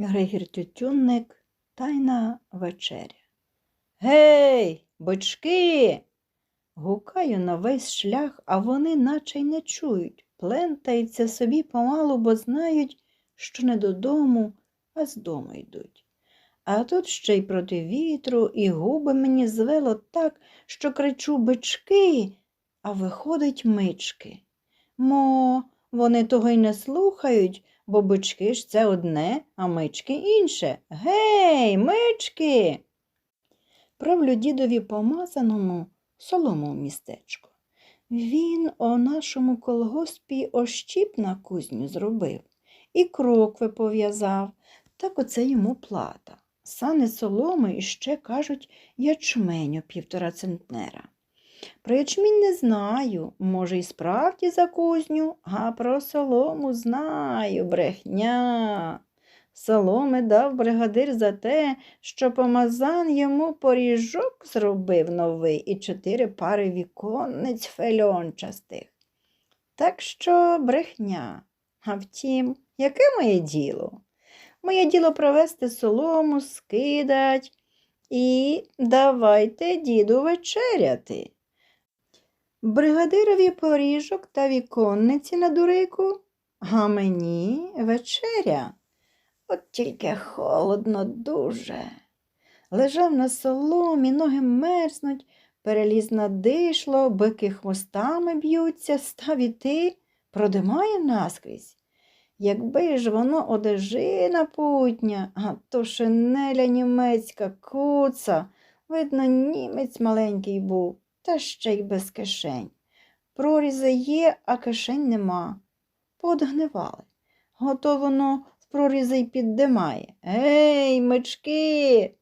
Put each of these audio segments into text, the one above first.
Григір Тютюнник, тайна вечеря. Гей, бички! Гукаю на весь шлях, а вони наче й не чують, плентаються собі помалу, бо знають, що не додому, а з дому йдуть. А тут ще й проти вітру, і губи мені звело так, що кричу бички, а виходить мички. Мо, вони того й не слухають, бо бички ж це одне, а мички інше. Гей, мички! Правлю дідові помазаному солому містечко. Він о нашому колгоспі ощіп на кузню зробив і крокви пов'язав, так оце йому плата. Сани соломи і ще, кажуть, ячменю півтора центнера. Про ячмінь не знаю, може, і справді за кузню, а про солому знаю, брехня. Соломи дав бригадир за те, що помазан йому поріжок зробив новий і чотири пари віконниць фельончастих. Так що брехня. А втім, яке моє діло? Моє діло провести солому, скидать і давайте діду вечеряти. Бригадирові поріжок та віконниці на дурику, а мені вечеря. От тільки холодно дуже. Лежав на соломі, ноги мерзнуть, переліз на дишло, бики хвостами б'ються, став іти, продимає наскрізь. Якби ж воно одежина путня, а то шинеля німецька куца, видно, німець маленький був, та ще й без кишень. Прорізи є, а кишень нема. Подгнивали. Гото воно в прорізи й піддимає. Ей, мички!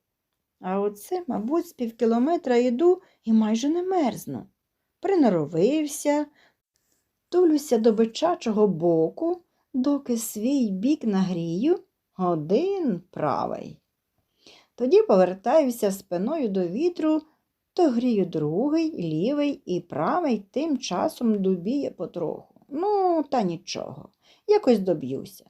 А оце, мабуть, з півкілометра йду і майже не мерзну. Приноровився, тулюся до бичачого боку, доки свій бік нагрію, один правий. Тоді повертаюся спиною до вітру, то грію другий, лівий і правий тим часом дубіє потроху. Ну, та нічого, якось доб'юся.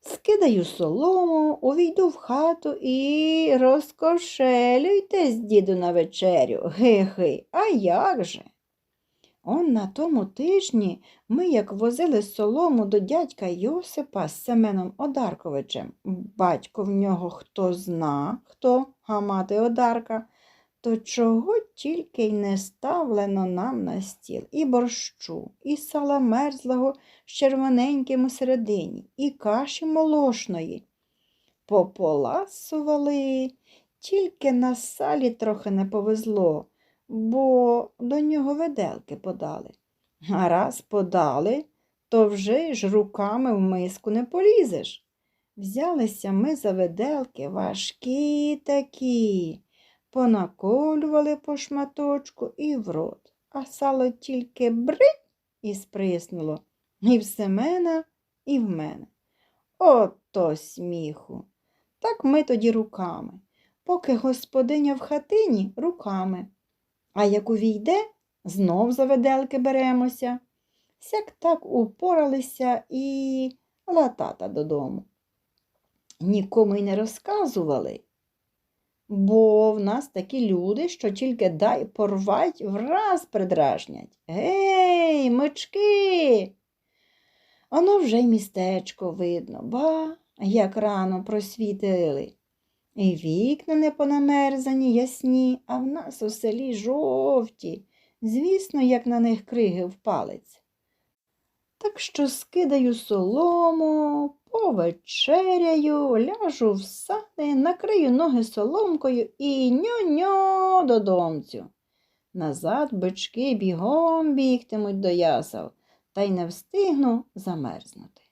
Скидаю солому, увійду в хату і розкошелюйтесь, діду, на вечерю. Ги-ги, а як же? Он на тому тижні ми, як возили солому до дядька Йосипа з Семеном Одарковичем, батько в нього хто зна, хто, а мати Одарка, то чого тільки й не ставлено нам на стіл і борщу, і сала мерзлого з червоненьким у середині, і каші молошної. Пополасували, тільки на салі трохи не повезло, бо до нього виделки подали. А раз подали, то вже ж руками в миску не полізеш. Взялися ми за виделки важкі такі, понаколювали по шматочку і в рот, а сало тільки брить і сприснуло і в Семена, і в мене. Ото сміху. Так ми тоді руками. Поки господиня в хатині руками. А як увійде, знов за виделки беремося. Сяк так упоралися і латата додому. Нікому й не розказували, бо в нас такі люди, що тільки дай порвать, враз придражнять. Гей, мички! Оно вже й містечко видно, ба, як рано просвітили. І вікна не понамерзані, ясні, а в нас у селі жовті. Звісно, як на них криги в палець. Так що скидаю солому, повечеряю, ляжу в сани, накрию ноги соломкою і ньо-ньо додомцю. Назад бички бігом бігтимуть до ясел, та й не встигну замерзнути.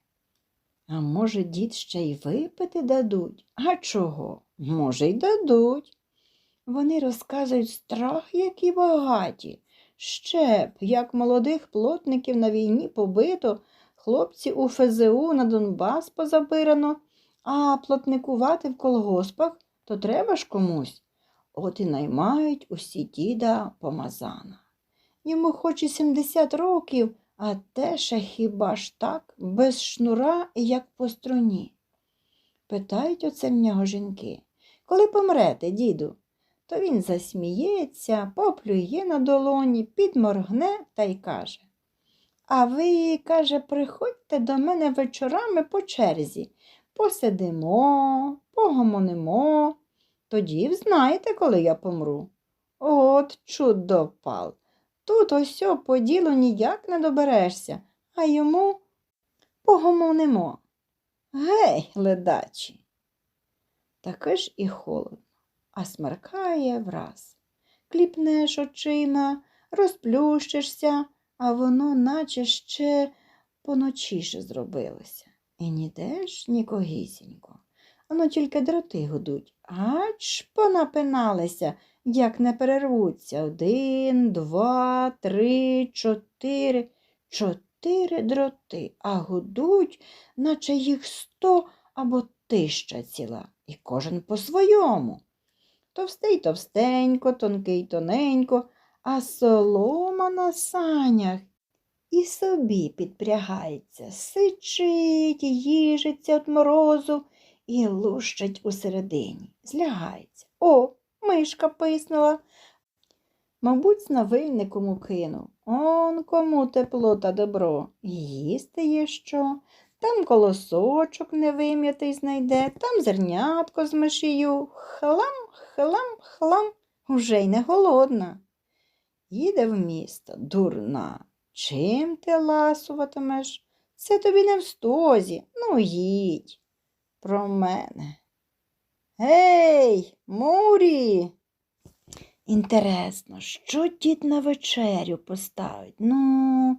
А може, дід ще й випити дадуть? А чого? Може, й дадуть. Вони розказують страх, які багаті. Ще б, як молодих плотників на війні побито, хлопці у ФЗУ на Донбас позабирано, а плотникувати в колгоспах то треба ж комусь. От і наймають усі діда помазана. Йому хоч і 70 років, а те ще хіба ж так, без шнура, як по струні. Питають оце в нього жінки. Коли помрете, діду? То він засміється, поплює на долоні, підморгне та й каже. А ви, каже, приходьте до мене вечорами по черзі. Посидимо, погомонимо. Тоді взнаєте, коли я помру. От чудопал. Тут ось по ділу ніяк не доберешся, а йому погомонимо. Гей, ледачі. Таке ж і холодно, а смеркає враз. Кліпнеш очима, розплющишся, а воно наче ще поночіше зробилося. І ніде ж нікогісінько. Воно тільки дроти гудуть. Ач понапиналися, як не перервуться. Один, два, три, чотири. Чотири дроти, а гудуть, наче їх сто або тища ціла, і кожен по-своєму. Товстий товстенько, тонкий тоненько, а солома на санях і собі підпрягається, сичить, їжиться від морозу і лущить усередині, злягається. О, мишка писнула. Мабуть, на вильникому кинув. Он кому тепло та добро. Їсти є що. Там колосочок невим'ятий знайде, там зернятко з мишію. Хлам, хлам, хлам, уже й не голодна. Їде в місто, дурна. Чим ти ласуватимеш? Це тобі не в стозі. Ну, їдь. Про мене. Гей, Мурі. Інтересно, що дід на вечерю поставить? Ну,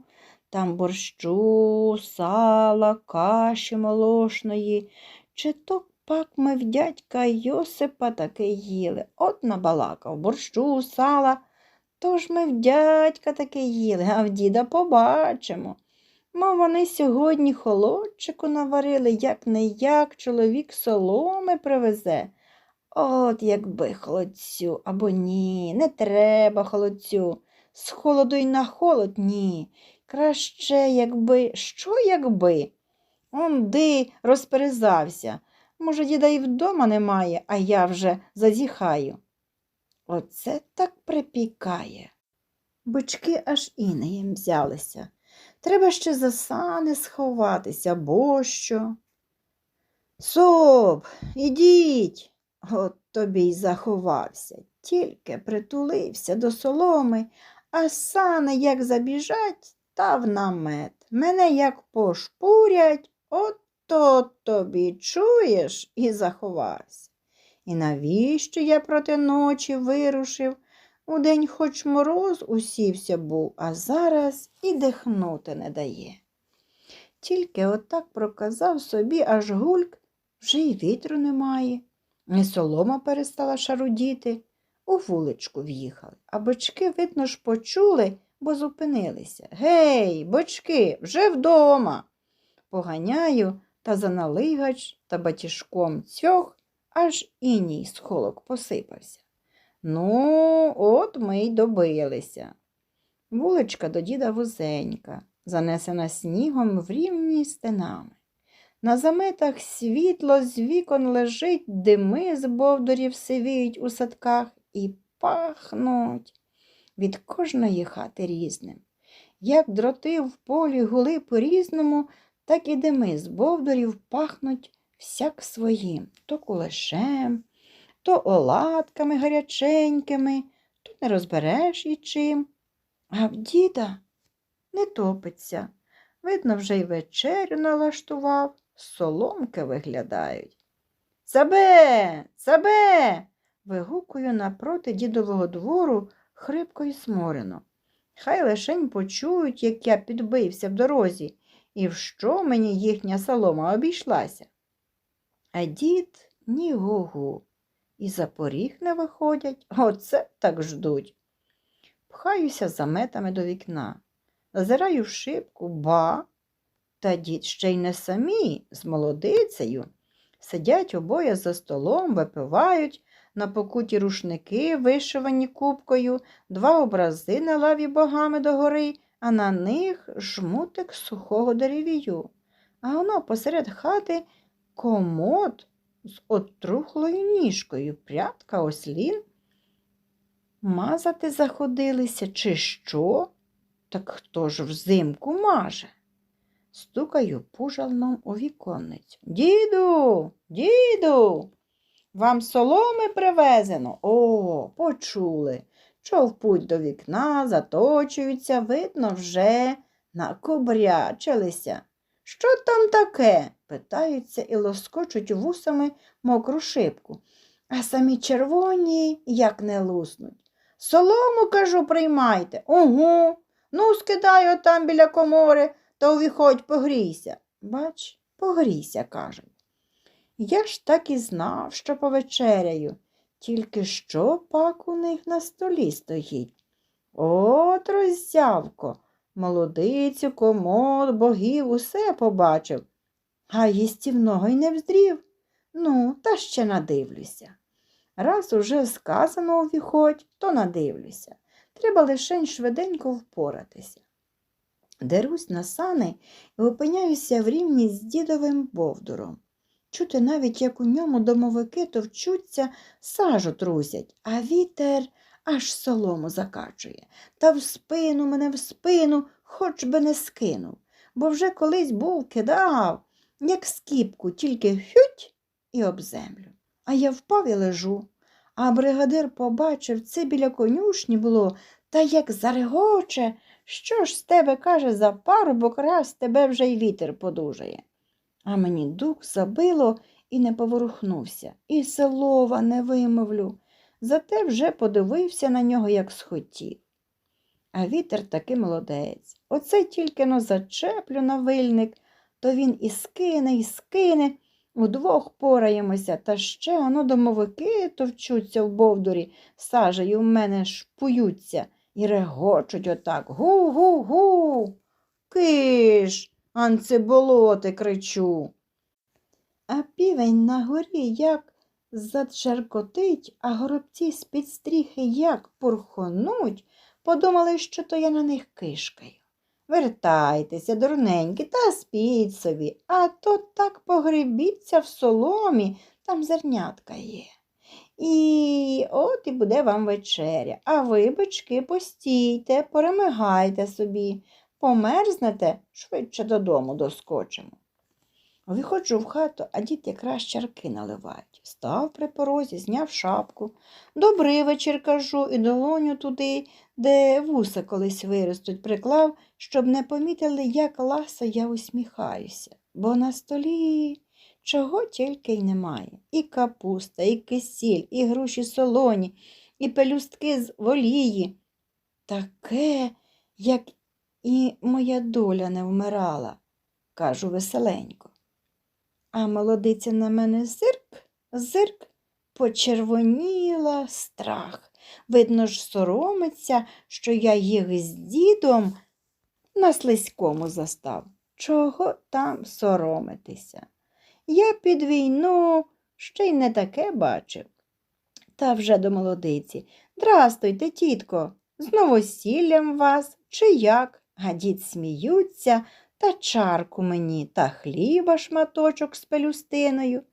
там борщу, сала, каші молошної. Чи то пак ми в дядька Йосипа таки їли. От набалакав борщу, сала. Тож ми в дядька таки їли, а в діда побачимо. Мов вони сьогодні холодчику наварили, як не як чоловік соломи привезе. От якби холодцю, або ні, не треба холодцю. З холоду й на холод ні. Краще, якби, що якби? Он ди розперезався. Може, діда і вдома немає, а я вже зазіхаю. Оце так припікає. Бички аж інеєм взялися. Треба ще за сани сховатися, бо що. Соп, ідіть. От тобі й заховався, тільки притулився до соломи, а сани як забіжать, та в намет. Мене як пошпурять, ото тобі чуєш і заховався. І навіщо я проти ночі вирушив? Удень хоч мороз усівся був, а зараз і дихнути не дає. Тільки отак проказав собі, аж гульк, вже й вітру немає. І солома перестала шарудіти, у вуличку в'їхали, а бочки, видно ж, почули, бо зупинилися. Гей, бочки, вже вдома. Поганяю та за налигач та батіжком цьох, аж іній з посипався. Ну, от ми й добилися. Вуличка до діда вузенька, занесена снігом в рівні стенами. На заметах світло з вікон лежить, дими з бовдурів сивіють у садках і пахнуть від кожної хати різним. Як дроти в полі гули по-різному, так і дими з бовдурів пахнуть всяк своїм, то кулешем, то оладками гаряченькими, тут не розбереш і чим. А в діда не топиться. Видно, вже й вечерю налаштував, соломки виглядають. Цабе, цабе. вигукую напроти дідового двору хрипко й сморено. Хай лишень почують, як я підбився в дорозі, і в що мені їхня солома обійшлася. А дід ні гу-гу, і за поріг не виходять, оце так ждуть. Пхаюся заметами до вікна, зазираю в шибку, ба, та дід ще й не самі з молодицею. Сидять обоє за столом, випивають, на покуті рушники, вишивані кубкою, два образи на лаві богами догори, а на них жмутик сухого деревію. А воно посеред хати комод з отрухлою ніжкою, прядка ослін. Мазати заходилися, чи що? Так хто ж взимку маже? Стукаю пужалном у віконницю. Діду, діду, вам соломи привезено? О, почули. Човпуть до вікна, заточуються, видно, вже накобрячилися. Що там таке? Питаються і лоскочуть вусами мокру шибку, а самі червоні як не луснуть. Солому, кажу, приймайте. Угу. Ну, скидай отам біля комори, та увіходь погрійся. Бач, погрійся, кажуть. Я ж так і знав, що повечеряю, тільки що пак у них на столі стоїть. От роззявко, молодицю, комод, богів, усе побачив, а їстівного й не вздрів. Ну, та ще надивлюся. Раз уже сказано увіходь, то надивлюся. Треба лишень швиденько впоратися. Дерусь на сани і опиняюся в рівні з дідовим бовдуром. Чути навіть, як у ньому домовики товчуться, сажу трусять, а вітер аж солому закачує. Та в спину мене в спину, хоч би не скинув, бо вже колись був кидав, як скіпку, тільки хють і об землю. А я впав і лежу. А бригадир побачив, це біля конюшні було, та як зарегоче, що ж з тебе, каже, за парубок раз тебе вже й вітер подужає. А мені дух забило і не поворухнувся, і слова не вимовлю. Зате вже подивився на нього, як схотів. А вітер таки молодець. Оце тільки но зачеплю на вильник, то він і скине, і скине. Удвох пораємося, та ще оно домовики товчуться в бовдурі, сажею в мене шпуються і регочуть отак. Гу-гу-гу. Киш, анце болоти кричу. А півень на горі як заджеркотить, а горобці з-під стріхи як пурхонуть, подумали, що то я на них кишкаю. Вертайтеся, дурненькі, та спіть собі, а то так погребіться в соломі, там зернятка є. І от і буде вам вечеря, а ви, бички, постійте, перемигайте собі, померзнете, швидше додому доскочимо. Виходжу в хату, а дід якраз чарки наливають. Став при порозі, зняв шапку. Добрий вечір, кажу, і долоню туди, де вуса колись виростуть, приклав, щоб не помітили, як ласо я усміхаюся, бо на столі чого тільки й немає. І капуста, і кисіль, і груші солоні, і пелюстки з волії. Таке, як і моя доля не вмирала, кажу веселенько. А молодиця на мене зирк, зирк, почервоніла страх. Видно ж, соромиться, що я їх з дідом на слизькому застав. Чого там соромитися? Я під війну ще й не таке бачив. Та вже до молодиці. Здрастуйте, тітко, з новосіллям вас, чи як? А дід сміються, та чарку мені, та хліба шматочок з пелюстиною.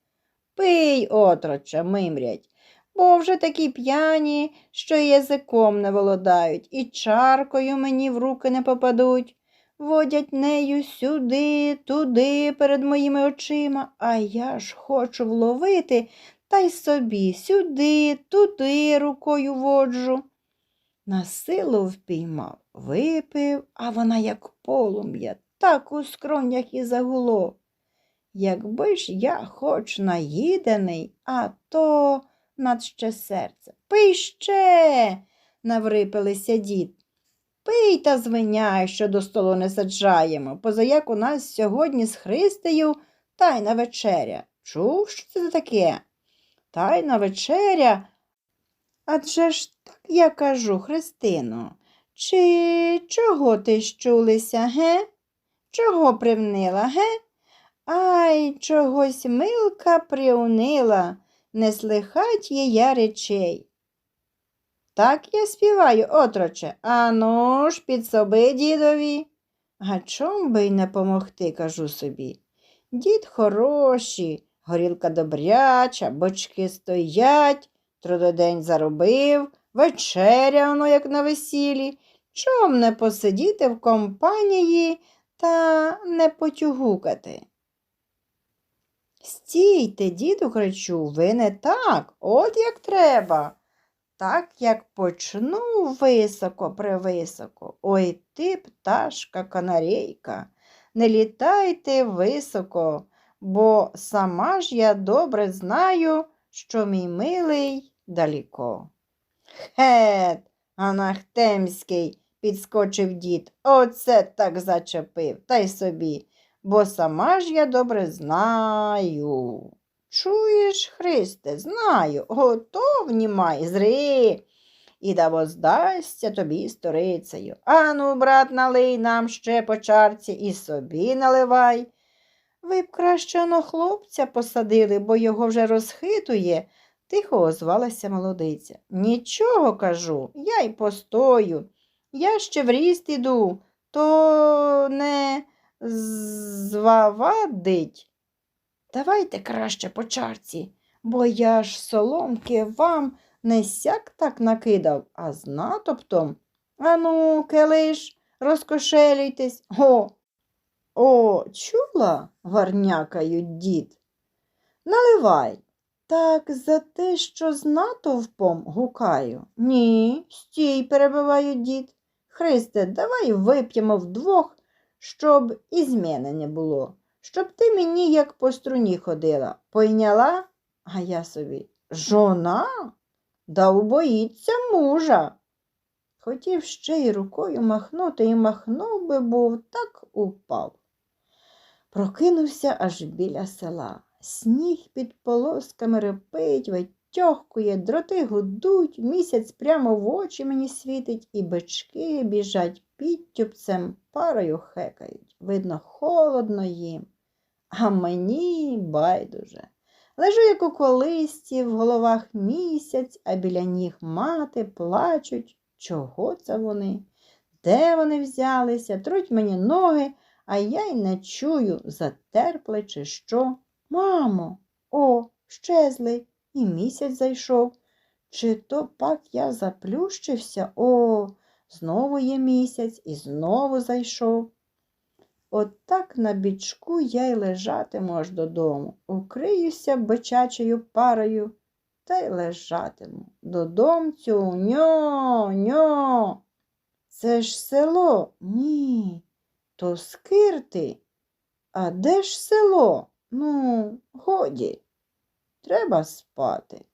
Пий, отроче, мимрять, бо вже такі п'яні, що язиком не володають, і чаркою мені в руки не попадуть. Водять нею сюди, туди перед моїми очима, а я ж хочу вловити та й собі сюди, туди рукою воджу. На силу впіймав, випив, а вона, як полум'я, так у скронях і загуло. Якби ж я хоч наїдений, а то надще серце. Пий ще, наврипилися дід. Пий та звиняй, що до столу не саджаємо, позаяк у нас сьогодні з Христею тайна вечеря. Чув, що це таке? Тайна вечеря. Адже ж так я кажу, Христино, чи чого ти щулися, ге? Чого привнила, ге? Ай, чогось милка приунила, не слихать я речей. Так я співаю, отроче, ану ж підсоби дідові. А чом би й не помогти, кажу собі. Дід хороший, Горілка добряча, бочки стоять, трудодень заробив, вечеря воно, як на весіллі. Чом не посидіти в компанії та не потюгукати? Стійте, діду, кричу, ви не так, от як треба. Так як почну високо превисоко. Ой ти, пташка канарейка, не літайте високо, бо сама ж я добре знаю, що мій милий далеко. Хет, анахтемський, підскочив дід. Оце так зачепив, та й собі, бо сама ж я добре знаю. Чуєш, Христе, знаю, готов німай, зри, і да воздасться тобі сторицею. Ану, брат, налий нам ще по чарці і собі наливай. Ви б краще оно хлопця посадили, бо його вже розхитує, тихо озвалася молодиця. Нічого кажу, я й постою. Я ще в ріст іду, то не звавадить. Давайте краще по чарці, бо я ж соломки вам не сяк так накидав, а з натоптом. Ану, келиш, розкошелюйтесь. О, о, чула, варнякають дід. Наливай. Так за те, що з натовпом гукаю. Ні, стій, перебиває дід. Христе, давай вип'ємо вдвох, щоб і зміни не було щоб ти мені як по струні ходила. Пойняла? А я собі жона? Да убоїться мужа. Хотів ще й рукою махнути і махнув би був, так упав. Прокинувся аж біля села. Сніг під полосками репить, витьохкує, дроти гудуть, місяць прямо в очі мені світить, і бички біжать підтюпцем, парою хекають. Видно, холодно їм. А мені байдуже. Лежу, як у колисці, в головах місяць, а біля ніг мати плачуть. Чого це вони? Де вони взялися? Труть мені ноги, а я й не чую, затерпли, чи що. Мамо, о, щезли, і місяць зайшов. Чи то пак я заплющився? О, знову є місяць і знову зайшов. От так на бічку я й лежатиму аж додому, укриюся бичачою парою та й лежатиму. Додомцю ньо, ньо. Це ж село? Ні, то скирти. А де ж село? Ну, годі, треба спати.